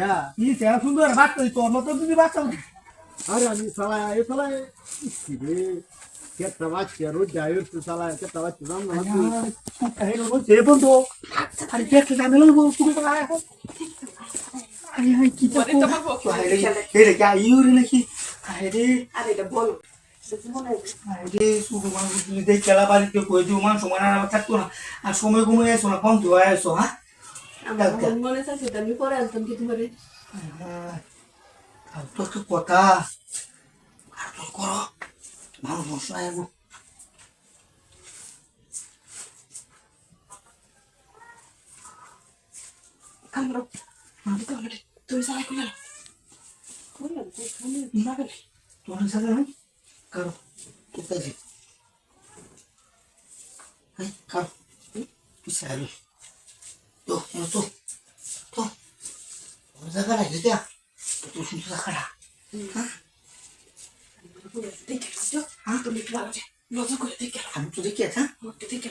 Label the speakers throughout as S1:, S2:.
S1: হ্যাঁ। হ্যাঁ সুন্দর বাচ্চা তোর মতো যদি বাচ্চা আরে আমি সালা এ সালা ইসি রে। কেটটা বাচ্চা রোজ যায় তো সালা কেটটা বাচ্চা জান না সে বন্ধু আরে কেটটা জানে না বল তুমি সালা এখন। আরে হাই কি তো আরে রে যা ইউরি নাকি? আরে
S2: আরে এটা বলো।
S1: আরে শুধু মানুষ তুমি দেখ খেলা বাড়িতে কই দিও মানুষ আমার থাকতো না। আর সময় ঘুমিয়ে এসো না কম তো এসো হ্যাঁ?
S2: মন মনে চাইছে তো আমি পরে আনতাম কি তোমার
S1: আর তো একটা কথা আর তো করো মানুষ মশলা এগো
S2: কামড়ো আমি তো অলরেডি তুই সারা করে
S1: না গেলে তোমার সাথে আমি কারও কোথায় যে হ্যাঁ কারও পিছিয়ে আলো তো তো তো ওর জায়গা রাখি দেয়া তো শুনতে জায়গাটা হ্যাঁ
S2: দেখে বুঝছ হ্যাঁ তুমি একটু ভালো নজর করে দেখে
S1: আমি তো দেখি হ্যাঁ
S2: মোটে দেখে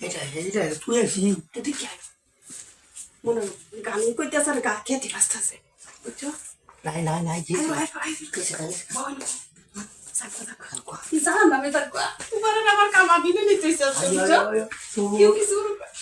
S1: এটা এটা তুই আসি
S2: দেখে মনে গান কইতেছে আর গা খেতে আসতেছে বুঝছ
S1: নাই নাই নাই জি
S2: আয়, আয়, আয়।
S1: কিসে কাজ
S2: বলো সাকো সাকো জান আমি তাকবা তোমার আমার কাম আমি নিতে চাইছি বুঝছ কেউ কিছু
S1: তুই রেডিও রেডিও কাম শেষ করে দিই
S2: এটা বুঝা হুম এটা বুঝা বাবা দেখি
S1: হ্যাঁ সাগাই দেবো কাম শেষ করে দিই
S2: বাস
S1: বুঝছ
S2: খাও এটা
S1: দূর বুঝছ না আমি
S2: তো এই কি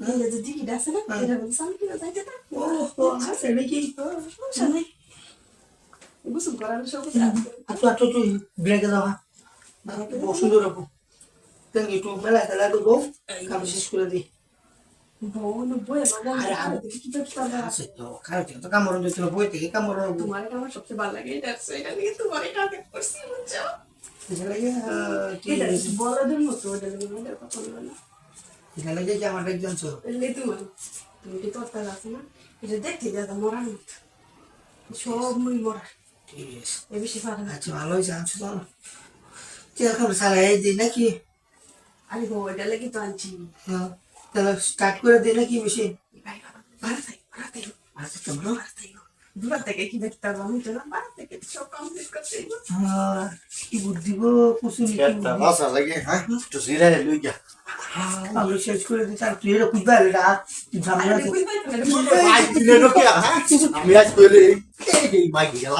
S1: বলে
S2: যে দিদি দাসে না এটা বলে সামনে যাইতে না
S1: ও আছে নাকি
S2: সমস্যা নেই করার সব
S1: আতো আতো তুই ব্রেকে দাও বহু সুন্দর রাখো তেঙ্গি একটু মেলা খেলা করব কাম শেষ করে দিই আছে
S2: সবচেয়ে ভালো লাগে এটা এটা নিয়ে তোমার এটা করছি বুঝছ
S1: আছে
S2: বড়দের মতো এটা কথা বলব না
S1: এটা লাগে কি আমার একজন ছিল
S2: এলে তোমার তুমি কি তোর তার আছে না? এটা দেখতে দাদা মরার মতো। সব মুই মরার।
S1: ঠিক আছে।
S2: এ বেশি পারে না।
S1: আচ্ছা ভালো হয়েছে আনছো তো? কি এখন সারা এই দিই নাকি?
S2: আরে বউ এটা লাগে তো আনছি।
S1: হ্যাঁ তাহলে স্টার্ট করে দিই নাকি বেশি
S2: ভাড়া থাই ভাড়া থাই
S1: আচ্ছা তোমরা
S2: ভাড়া থাই দূর থেকে কি দেখতে পারব? আমি তো না ভাড়া থেকে সব কমপ্লিট করতে
S1: হ্যাঁ, কি বুদ্ধি গো কুসুম
S3: বাসা লাগে হ্যাঁ? লই যা
S1: আমি শেষ করে দিই তার তুই এরকম বুঝবা এটা ঝামেলা
S3: হ্যাঁ আমি আজ কইলে এই মাগি গেলা